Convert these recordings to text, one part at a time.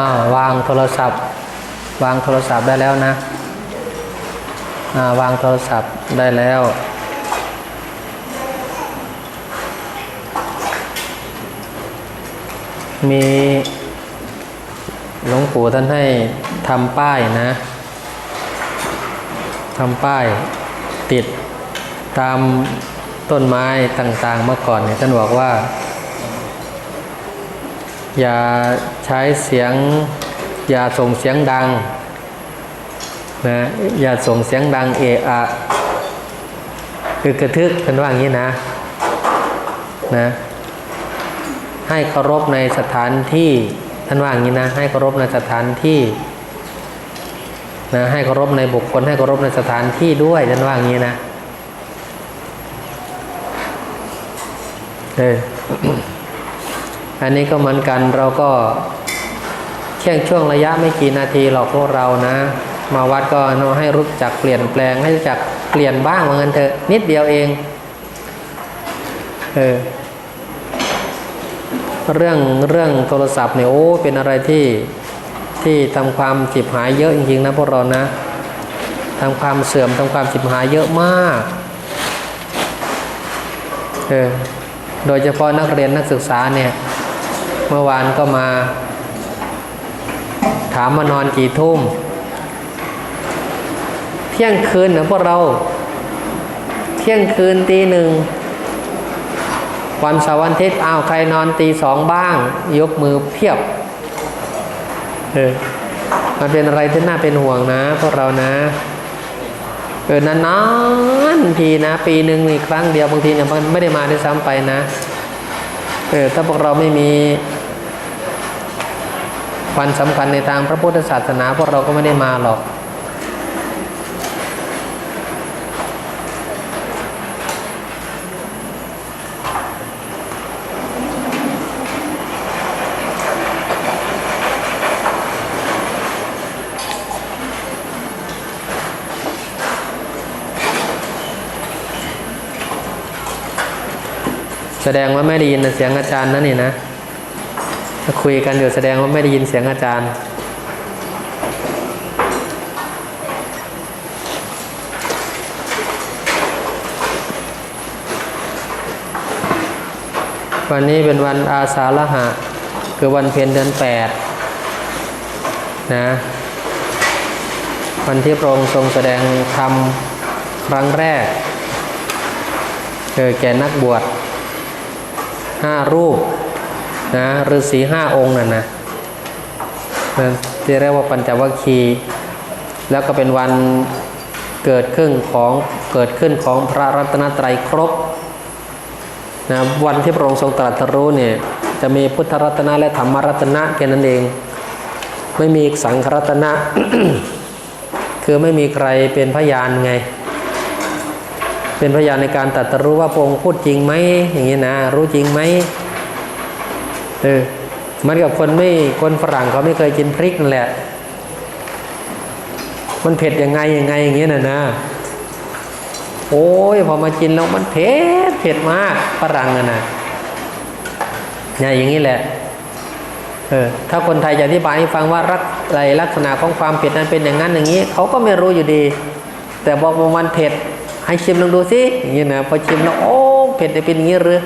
าวางโทรศัพท์ วางโทรศัพท์ได้แล้วนะาวางโทรศัพท์ได้แล้วมีหลวงปู่ท่านให้ทำป้ายนะทำป้ายติดตามต้นไม้ต่างๆเมื่อก่อนเนี่ยท่านบอกว่า อย่า ช้เสียงอย่าส่งเสียงดังนะอย่าส่งเสียงดังเอะอะคือกระทึกกันว่าอย่างนี้นะนะให้เคารพในสถานที่ท่านว่าอย่างนี้นะ ให้เคารพในสถานที่นะให้เคารพในบุคคลให้เคารพในสถานที่ด้วยท่านว่าอย่างนี้นะเอออันนี้ก็เหมือนกันเราก็ เที่งช่วงระยะไม่กี่นาทีหรอกพวกเรานะ มาวัดก็นาให้รู้จักเปลี่ยนแปลงให้รู้จักเปลี่ยนบ้างเหมือนกันเถอะนิดเดียวเองเออเรื่องเรื่องโทรศัพท์เนี่ยโอ้เป็นอะไรที่ที่ทำความสิบหายเยอะจริงๆนะพวกเรานะทำความเสื่อมทำความสิบหายเยอะมากเออโดยเฉพาะนักเรียนนักศึกษาเนี่ยเมื่อวานก็มา ถามมานอนกี่ทุ่ม เที่ยงคืนนะพวกเรา เที่ยงคืนตีหนึ่งวันเสาร์วันอาทิตย์อ้าวใครนอนตีสองบ้าง ยกมือเพียบ เออ มันเป็นอะไรที่น่าเป็นห่วงนะ พวกเรานะเออนานๆทีนะ ปีหนึ่งนี่ครั้งเดียวบางทีเนี่ยมันไม่ได้มาได้ซ้ำไปนะ เออถ้าพวกเราไม่มี วันสำคัญในทางพระพุทธศาสนาพวกเราก็ไม่ได้มาหรอก แสดงว่าไม่ได้ยินเสียงอาจารย์นะนี่นะ ถ้าคุยกันอยู่แสดงว่าไม่ได้ยินเสียงอาจารย์ วันนี้เป็นวันอาสาฬหะ คือวันเพ็ญเดือนแปดนะวันที่พระองค์ทรงแสดงธรรมครั้งแรกเกิดแก่นักบวชห้ารูป นะฤาษีห้าองค์นั่นนะนะที่เรียกว่าปัญจวัคคีย์แล้วก็เป็นวันเกิดขึ้นของเกิดขึ้นของพระรัตนตรัยครบนะวันที่พระองค์ทรงตรัสรู้เนี่ยจะมีพุทธรัตนะและธรรมรัตนะแค่นั้นเอง ไม่มีสังฆรัตนะ คือไม่มีใครเป็นพยานไง เป็นพยานในการตรัสรู้ว่าพระองค์พูดจริงไหมอย่างนี้นะ รู้จริงไหม เออมันกับคนไม่คนฝรั่งเขาไม่เคยกินพริกนั่นแหละ มันเผ็ดยังไงยังไงอย่างเงี้ยนะนะโอ้ยพอมากินแล้วมันเผ็ดเผ็ดมากฝรั่งน่ะนะเนี่ยอย่างนี้แหละเออถ้าคนไทยจะอธิบายให้ฟังว่ารักอะไรลักษณะของความเผ็ดนั้นเป็นอย่างนั้นอย่างนี้เขาก็ไม่รู้อยู่ดี แต่บอกว่ามันเผ็ดให้ชิมลองดูสิอย่างนี้นะพอชิมแล้วโอ้เผ็ดจะเป็นอย่างนี้หรือ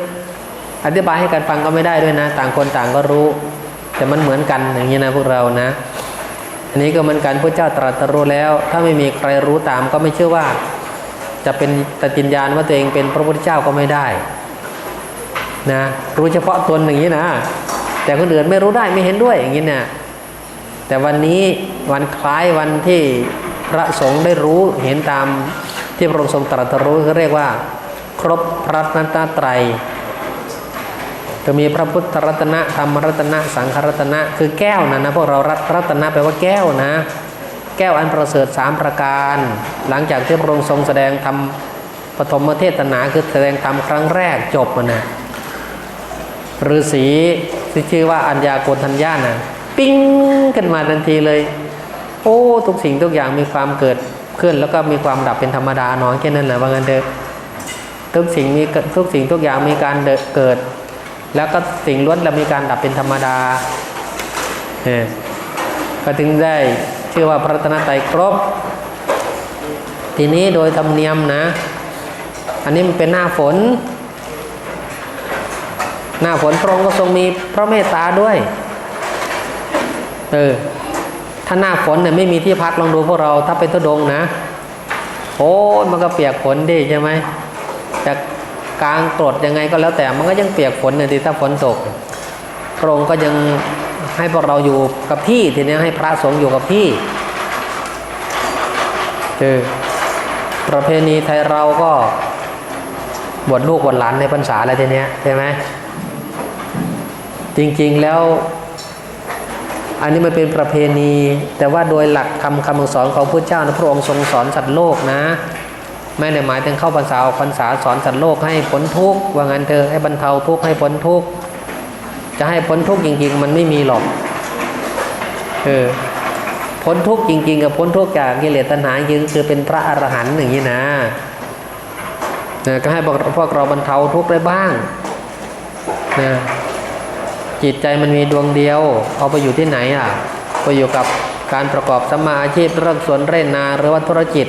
อธิบายให้กันฟังก็ไม่ได้ด้วยนะ ต่างคนต่างก็รู้ แต่มันเหมือนกันอย่างนี้นะพวกเรานะ อันนี้ก็เหมือนกันพระเจ้าตรัสรู้แล้ว ถ้าไม่มีใครรู้ตามก็ไม่เชื่อว่า จะเป็นตติญญาณว่าตัวเองเป็นพระพุทธเจ้าก็ไม่ได้นะรู้เฉพาะตนอย่างนี้นะ แต่คนอื่นไม่รู้ได้ไม่เห็นด้วยอย่างนี้นะแต่วันนี้วันคล้ายวันที่พระสงฆ์ได้รู้เห็นตามที่พระองค์ทรงตรัสรู้เขาเรียกว่า ครบพระรัตนตรัย จะมีพระพุทธรัตนะธรรมรัตนะสังฆรัตนะคือแก้วนะนะพวกเรารัตรัตนะแปลว่าแก้วนะ แก้วอันประเสริฐสามประการ หลังจากที่พระองค์ทรงแสดงธรรมปฐมเทศนาคือแสดงธรรมครั้งแรกจบมันนะฤาษีที่ชื่อว่าอัญญาโกณทัญญานะปิ้งขึ้นมาทันทีเลย โอ้ทุกสิ่งทุกอย่างมีความเกิดขึ้น แล้วก็มีความดับเป็นธรรมดาน้อยแค่นั้นแหละว่างั้นเถอะทุกสิ่งมีทุกสิ่งทุกอย่างมีการเกิด แล้วก็สิ่งล้วนแล้วมีการดับเป็นธรรมดาเออก็ถึงได้ชื่อว่าพระรัตนตรัยครบ ทีนี้โดยธรรมเนียมนะ อันนี้มันเป็นหน้าฝน หน้าฝนพระองค์ก็ทรงมีพระเมตตาด้วยเออถ้าหน้าฝนเนี่ยไม่มีที่พักลองดูพวกเราถ้าเป็นทุดงนะโอ้มันก็เปียกฝนดิใช่ไหมจะ กลางกรดยังไงก็แล้วแต่ มันก็ยังเปียกฝนเนี่ยทีถ้าฝนตกพระองค์ก็ยังให้พวกเราอยู่กับที่ทีนี้ให้พระสงฆ์อยู่กับที่คือประเพณีไทยเราก็บวชลูกบวชหลานในพรรษาอะไรทีเนี้ยใช่ไหมจริงๆแล้ว อันนี้มันเป็นประเพณี แต่ว่าโดยหลักคำคำสอนของพระเจ้านะพระองค์ทรงสอนสัตว์โลกนะ ไม่ได้หมายถึงเข้าพรรษาออกพรรษาสอนสัตว์โลกให้พ้นทุกข์ว่างั้นเธอให้บรรเทาทุกข์ให้พ้นทุกข์จะให้พ้นทุกข์จริง ๆ มันไม่มีหรอกเออพ้นทุกข์จริง ๆ กับพ้นทุกข์จากกิเลสตัณหาจริงคือเป็นพระอรหันต์อย่างนี้นะนะก็ให้พวกพวกเราบรรเทาทุกข์ได้บ้างนะจิตใจมันมีดวงเดียว เอาไปอยู่ที่ไหนอะไปอยู่กับการประกอบสมาอาชีพเรื่องสวนเร่นนาหรือว่าธุรกิจ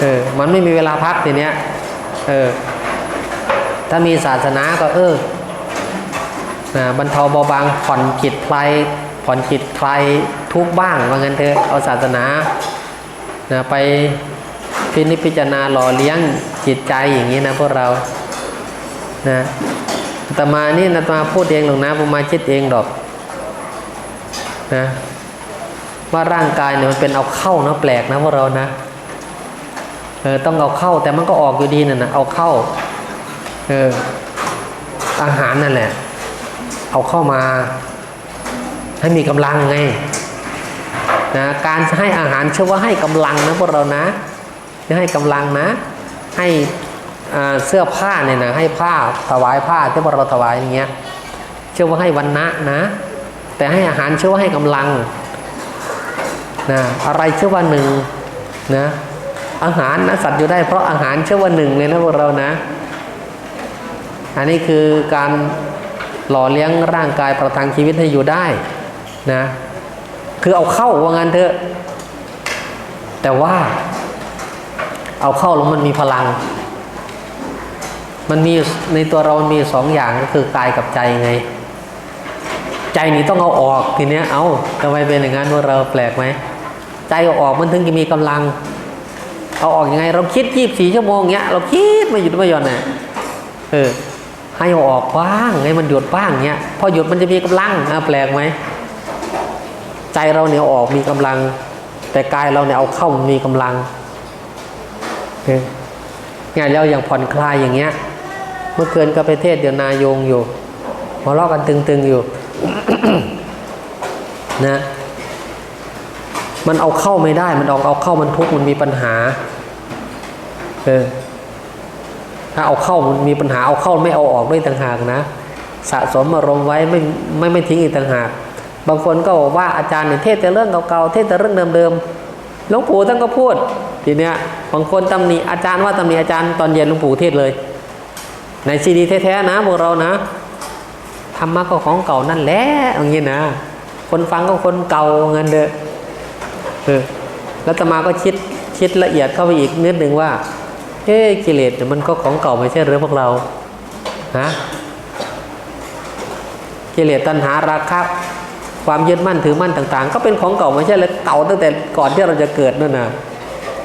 เออมันไม่มีเวลาพักทีเนี้ยเออถ้ามีศาสนาก็เออนะบรรเทาเบาบางผ่อนจิตคลายผ่อนจิตคลายทุกบ้างว่างั้นเถอะเอาศาสนานะไปพินิจพิจารณาหล่อเลี้ยงจิตใจอย่างนี้นะพวกเรานะอาตมานี่อาตมาพูดเองหรอกนะผมมาคิดเองดอกนะว่าร่างกายเนี่ยมันเป็นเอาเข้านะแปลกนะพวกเรานะ เออต้องเอาเข้าแต่มันก็ออกอยู่ดีน่ะนะเอาเข้าเอออาหารนั่นแหละ เอาเข้ามา ให้มีกำลังไงนะการให้อาหารเชื่อว่าให้กำลังนะพวกเรานะจะให้กำลังนะ ให้เสื้อผ้าเนี่ยนะให้ผ้าถวายผ้าที่พวกเราถวายอย่างเงี้ยเชื่อว่าให้วันนะนะ แต่ให้อาหารเชื่อว่าให้กำลังนะอะไรเชื่อว่าหนึ่งนะ อาหารนะสัตว์อยู่ได้เพราะอาหารเชื่อว่าหนึ่งเลยนะพวกเรานะ อันนี้คือการหล่อเลี้ยงร่างกายประทังชีวิตให้อยู่ได้นะคือเอาเข้าว่างั้นเถอะ แต่ว่า เอาเข้าแล้วมันมีพลัง มันมีในตัวเรามีสองอย่างก็คือกายกับใจไง ใจนี่ต้องเอาออกทีเนี้ยเอาทำไมเป็นอย่างนั้นว่าเราแปลกไหมใจเอาออกมันถึงจะมีกำลัง เอาออกยังไง เราคิดยี่บสี่ชั่วโมงเงี้ยเราคิดไม่หยุดไม่หย่อนเนี่ยเออให้เอาออกบ้างให้มันหยุดบ้างเงี้ยพอหยุดมันจะมีกำลังนะแปลกไหมใจเราเนี่ยออกมีกำลัง แต่กายเราเนี่ยเอาเข้ามีกำลังเออไงแล้วอย่างผ่อนคลายอย่างเงี้ย เมื่อคืนก็ไปเทศเดี๋ยวนายงอยู่หัวเราะกันตึงๆอยู่นะ มันเอาเข้าไม่ได้ มันออกเอาเข้ามันทุกข์มันมีปัญหา เออ ถ้าเอาเข้ามันมีปัญหาเอาเข้าไม่เอาออกด้วยต่างหากนะ สะสมอารมณ์ไว้ไม่ไม่ไม่ทิ้งอีกต่างหาก บางคนก็บอกว่าอาจารย์เนี่ยเทศแต่เรื่องเก่าๆเทศแต่เรื่องเดิมๆหลวงปู่ท่านก็พูด ทีเนี้ยบางคนตำหนิอาจารย์ว่าตำหนิอาจารย์ตอนเย็นหลวงปู่เทศเลย ในซีดีแท้ๆนะพวกเรานะธรรมะก็ของเก่านั่นแหละอย่างนี้นะ คนฟังก็คนเก่าเงินเด้อ เออแล้วตมาก็คิดคิดละเอียดเข้าไปอีกนิดหนึ่งว่าเฮ้กิเลสมันก็ของเก่าไม่ใช่หรือพวกเราฮะกิเลสตัณหาราคะความยึดมั่นถือมั่นต่าง ๆ ก็เป็นของเก่าไม่ใช่เลยเก่าตั้งแต่ก่อนที่เราจะเกิดนั่นนะ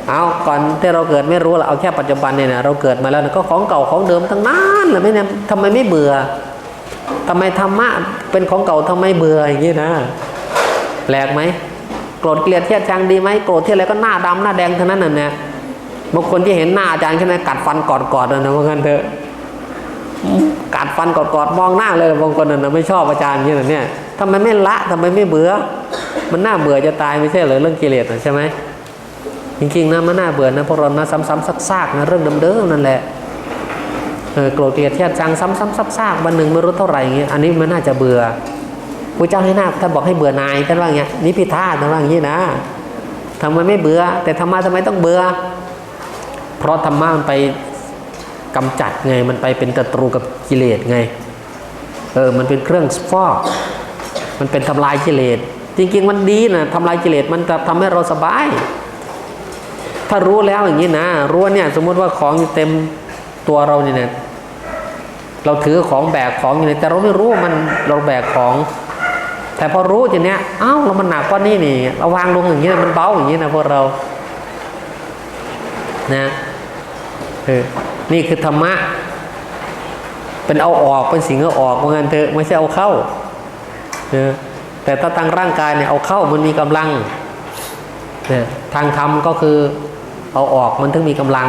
เอาก่อนที่เราเกิดไม่รู้ละเอาแค่ปัจจุบันเนี่ยนะเราเกิดมาแล้วนะก็ของเก่าของเดิมทั้งนั้นเลยไม่เนี่ยทำไมไม่เบื่อทำไมธรรมะเป็นของเก่าทำไมเบื่ออย่างนี้นะแปลกไหม กรธเกลียดเทียดชังดีไหมโกรธเที่อะไรก็หน้าดำหน้าแดงเท่านั้นน่ะเนี่ยบางคนที่เห็นหน้าอาจารย์แค่นั้นกัดฟันกอดกอดๆนะว่างั้นเถอะกัดฟันกอดกอดๆมองหน้าเลยบางคนน่ะไม่ชอบอาจารย์อย่างนี้นเนี่ยทำไมไม่ละทำไมไม่เบื่อ มันน่าเบื่อจะตายไม่ใช่เหรอเรื่องกิเลสใช่ไหมจริงๆนะมันน่าเบื่อนะพวกเรานะซ้ำๆซากๆนะเรื่องเดิมๆนั่นแหละเออโกรธเกลียดเทียดชังซ้ำๆซากๆวันหนึ่งไม่รู้เท่าไหร่อย่างเงี้ยอันนี้มันน่าจะเบื่อ พระเจ้าให้หน้าท่านบอกให้เบื่อนายท่านว่าอย่างเงี้นี่พิธาท่านว่าอย่างนี้นะทำไมไม่เบื่อ แต่ธรรมะทำไมต้องเบื่อ เพราะธรรมะมันไปกำจัดไงมันไปเป็นศัตรูกับกิเลสไงเออมันเป็นเครื่องฟอก มันเป็นทำลายกิเลสจริงๆมันดีนะทำลายกิเลสมันจะทำให้เราสบาย ถ้ารู้แล้วอย่างนี้นะรู้ว่าเนี่ยสมมติว่าของอยู่เต็มตัวเราเนี่ยเราถือของแบกของอยู่เนี่ยแต่เราไม่รู้ว่ามันเราแบกของ แต่พอรู้ทีเนี้ยเอ้าเรามันหนักกว่านี่นี่เราวางลงอย่างนี้มันเบาอย่างนี้นะพวกเรานะเออนี่คือธรรมะ เป็นเอาออกเป็นสิ่งเอาออกว่างั้นเถอะไม่ใช่เอาเข้าเออแต่ถ้าทางร่างกายเนี่ยเอาเข้ามันมีกำลังเนี่ยทางธรรมก็คือเอาออกมันถึงมีกำลัง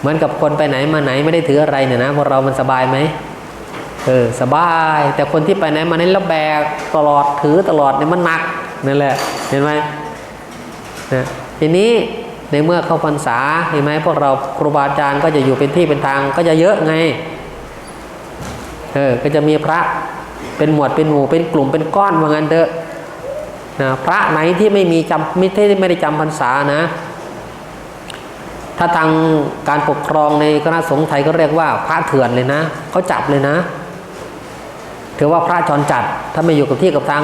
เหมือนกับคนไปไหนมาไหนไม่ได้ถืออะไรเนี่ยนะพวกเรามันสบายไหม เออสบาย แต่คนที่ไปไหนมาไหนแล้วแบกตลอดถือตลอดเนี่ยมันหนักนั่นแหละเห็นไหมนะทีนี้ในเมื่อเข้าพรรษาเห็นไหมพวกเราครูบาอาจารย์ก็จะอยู่เป็นที่เป็นทางก็จะเยอะไงเออก็จะมีพระเป็นหมวดเป็นหมู่เป็นกลุ่มเป็นก้อนว่างั้นเถอะนะพระไหนที่ไม่มีจำไม่ได้ไม่ได้จำพรรษานะ ถ้าทางการปกครองในคณะสงฆ์ไทยก็เรียกว่าพระเถื่อนเลยนะเขาจับเลยนะ ถือว่าพระจรจัดถ้าไม่อยู่กับที่กับทาง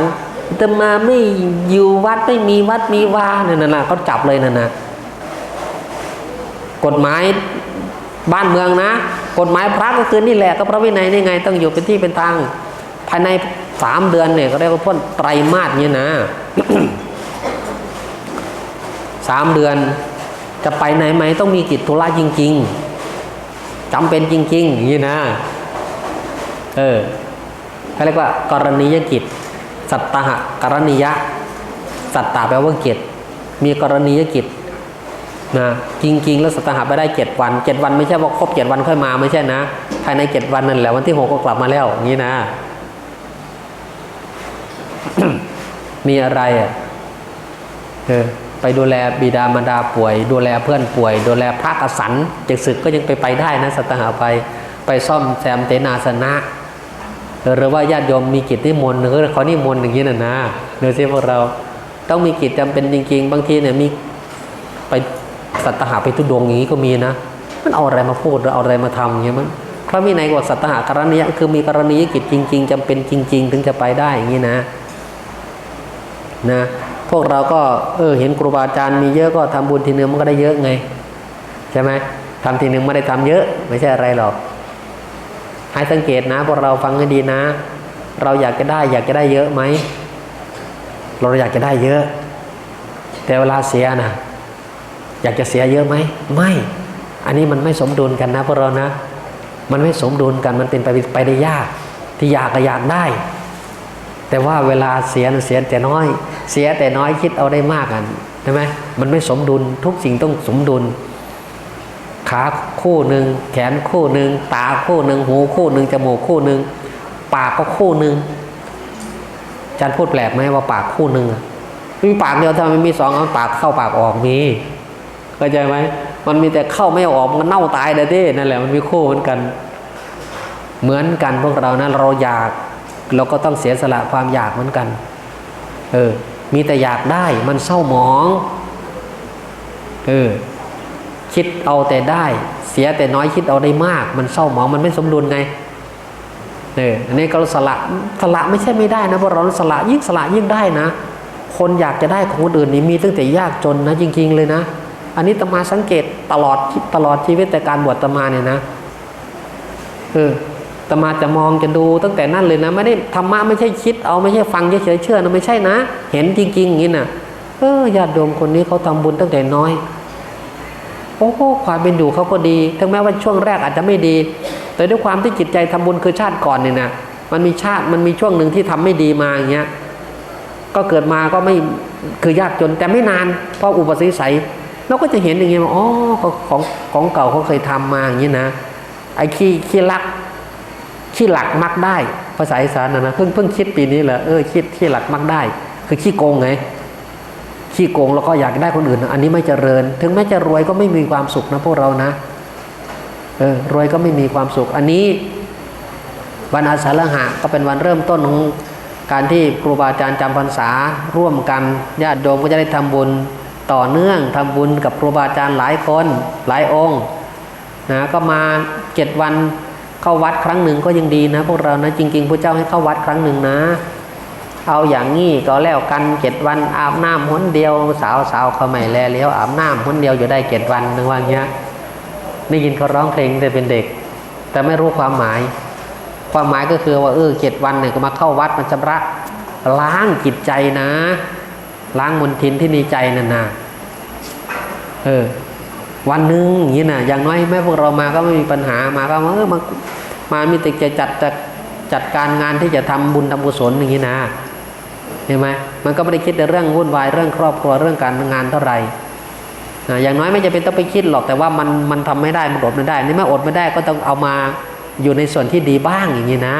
จะมาไม่อยู่วัดไม่มีวัดมีวาเนี่ยนะนะเขาจับเลยนะนะกฎหมายบ้านเมืองนะ กฎหมายพระก็คือนี่แหละก็พระวินัยนี่ไง ต้องอยู่เป็นที่เป็นทางภายในสามเดือนเนี่ยก็เรียกว่าพ้นไตรมาสเนี่ยนะสามเดือนจะไปไหนไหมต้องมีกิจธุระจริง ๆจำเป็นจริง ๆ อย่างนี้นะ เออ เขาเรียกว่ากรณียกิจ สัตตหะกรณียะ สัตตาแปลว่ากิจมีกรณียกิจนะจริง ๆ แล้วสัตตหะไปได้เจ็ดวันเจ็ดวันไม่ใช่ว่าครบเจ็ดวันค่อยมาไม่ใช่นะ ภายในเจ็ดวันนั่นแหละวันที่หกก็กลับมาแล้วอย่างนี้นะ มีอะไรอะเออไปดูแลบิดามารดาป่วย ดูแลเพื่อนป่วย ดูแลพระกสันจะศึกก็ยังไปไปได้นะสัตหาไป ไปซ่อมแซมเตนาสนะ หรือว่าญาติโยมมีกิจนิมนต์ก็ขอนิมนต์อย่างนี้นะนะเดี๋ยวสิพวกเราต้องมีกิจจำเป็นจริง ๆ บางทีเนี่ยมีไปสัตหาไปทุดงอย่างนี้ก็มีนะ มันเอาอะไรมาพูดหรือเอาอะไรมาทำอย่างเงี้ยมันพระวินัยกว่าสัตหากรณียคือมีกรณียกิจจริง ๆจำเป็นจริง ๆ ถึงจะไปได้อย่างนี้นะนะพวกเราก็เออเห็นครูบาอาจารย์มีเยอะก็ทำบุญทีนึงมันก็ได้เยอะไง ใช่ไหมทำทีนึงไม่ได้ทำเยอะ ไม่ใช่อะไรหรอก ให้สังเกตนะพวกเราฟังให้ดีนะ เราอยากจะได้อยากจะได้เยอะไหมเราอยากจะได้เยอะ แต่เวลาเสียนะอยากจะเสียเยอะไหมไม่ อันนี้มันไม่สมดุลกันนะพวกเรานะ มันไม่สมดุลกันมันเป็นไปไปได้ยาก ที่อยากก็อยากได้ แต่ว่าเวลาเสียเสียแต่น้อย เสียแต่น้อยคิดเอาได้มากกันใช่ไหมมันไม่สมดุลทุกสิ่งต้องสมดุล ขาคู่หนึ่งแขนคู่หนึ่งตาคู่หนึ่งหูคู่หนึ่งจมูกคู่หนึ่งปากก็คู่หนึ่งอาจารย์พูดแปลกไหมว่าปากคู่หนึ่งมีปากเดียวทำไมมีสองเอาปากเข้าปากออกมีเข้าใจไหมมันมีแต่เข้าไม่ออกมันเน่าตายเลยดินั่นแหละมันมีคู่เหมือนกัน เหมือนกันพวกเรานะเราอยาก เราก็ต้องเสียสละความอยากเหมือนกัน เออ มีแต่อยากได้มันเศร้าหมอง เออ คิดเอาแต่ได้ เสียแต่น้อยคิดเอาได้มาก มันเศร้าหมองมันไม่สมดุลไงเอออันนี้ก็สละสละไม่ใช่ไม่ได้นะเพราะเราสละยิ่งสละยิ่งได้นะ คนอยากจะได้ของคนอื่นนี่มีตั้งแต่ยากจนนะจริง ๆ เลยนะ อันนี้ตมาสังเกตตลอดตลอดชีวิตแต่การบวชตมาเนี่ยนะเออตมาจะมองจะดูตั้งแต่นั่นเลยนะ ไม่ได้ธรรมะไม่ใช่คิดเอาไม่ใช่ฟังเฉยๆเชื่อนะไม่ใช่นะ เห็นจริงๆอย่างนี้นะเออญาติโยมคนนี้เขาทำบุญตั้งแต่น้อย โอ้โหความเป็นอยู่เขาก็ดี ถึงแม้ว่าช่วงแรกอาจจะไม่ดี แต่ด้วยความที่จิตใจทำบุญคือชาติก่อนเนี่ยนะมันมีชาติมันมีช่วงหนึ่งที่ทำไม่ดีมาอย่างเงี้ยก็เกิดมาก็ไม่คือยากจนแต่ไม่นานเพราะอุปสรรคเราก็จะเห็นอย่างเงี้ยว่าอ๋อของของเก่าเขาเคยทำมาอย่างนี้นะไอ้ขี้ขี้ลักขี้หลักมักได้ ภาษาอีสานนะนะเพิ่งเพิ่งคิดปีนี้แหละเออคิดขี้หลักมักได้ คือขี้โกงไง ขี้โกงแล้วก็อยากได้คนอื่น อันนี้ไม่เจริญ ถึงแม้จะรวยก็ไม่มีความสุขนะพวกเรานะเออรวยก็ไม่มีความสุข อันนี้วันอาสาฬหะก็เป็นวันเริ่มต้นของการที่ครูบาอาจารย์จำพรรษาร่วมกันญาติโยมก็จะได้ทำบุญต่อเนื่องทำบุญกับครูบาอาจารย์หลายคนหลายองค์นะก็มาเจ็ดวันเข้าวัดครั้งหนึ่งก็ยังดีนะพวกเรานะจริง ๆพระเจ้าให้เข้าวัดครั้งหนึ่งนะ เอาอย่างงี้ก็แล้วกันเจ็ดวันอาบน้ำหนเดียวสาวสาวเขาไม่แลเลี้ยวอาบน้ำหนเดียวอยู่ได้เจ็ดวันนึงว่าเงี้ยได้ยินเขาร้องเพลงแต่เป็นเด็ก แต่ไม่รู้ความหมาย ความหมายก็คือว่าเออเจ็ดวันเนี่ยก็มาเข้าวัดมันชำระล้างจิตใจนะ ล้างมลทินที่ในใจนั่นนะเออวันนึงอย่างนี้นะอย่างน้อยแม่พวกเรามาก็ไม่มีปัญหามาก็เออมามามีแต่จะจัดจัดจัดการงานที่จะทำบุญทำกุศลอย่างนี้นะ เห็นไหมมันก็ไม่ได้คิดแต่เรื่องวุ่นวายเรื่องครอบครัวเรื่องการงานเท่าไหร่อย่างน้อยไม่จะเป็นต้องไปคิดหรอกแต่ว่ามันมันทำไม่ได้มันอดไม่ได้นี่เมื่ออดไม่ได้ก็ต้องเอามาอยู่ในส่วนที่ดีบ้างอย่างนี้นะ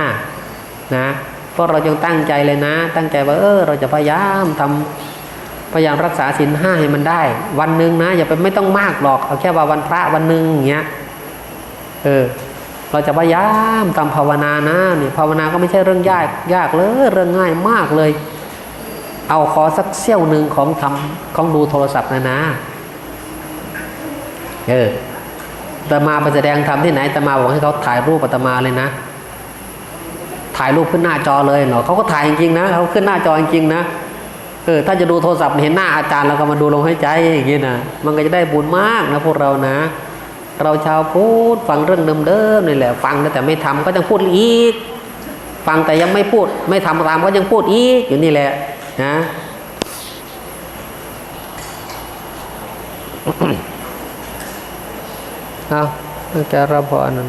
นะเพราะเราจงตั้งใจเลยนะ ตั้งใจว่าเออเราจะพยายามทำพยายามรักษาศีลห้าให้มันได้ วันหนึ่งนะอย่าไปไม่ต้องมากหรอกเอาแค่ว่าวันพระวันหนึ่งอย่างเงี้ยเออเราจะพยายามทำภาวนานะนี่ภาวนาก็ไม่ใช่เรื่องยากยากเลยเรื่องง่ายมากเลย เอาขอสักเสี้ยวหนึ่งของทำของดูโทรศัพท์นะนะ เออตมาไปแสดงธรรมที่ไหนตมาบอกให้เขาถ่ายรูปตมาเลยนะ ถ่ายรูปขึ้นหน้าจอเลยเหรอเขาก็ถ่ายจริงๆนะเขาขึ้นหน้าจอจริงๆนะเออถ้าจะดูโทรศัพท์เห็นหน้าอาจารย์เราก็มาดูลมหายใจอย่างนี้นะมันก็จะได้บุญมากนะพวกเรานะ เราชาวพุทธฟังเรื่องเดิมๆนี่แหละ ฟังแต่ไม่ทำก็ยังพูดอีก ฟังแต่ยังไม่พูด ไม่ทำตามก็ยังพูดอีกอยู่นี่แหละ นะเอาแกรับพอนั่น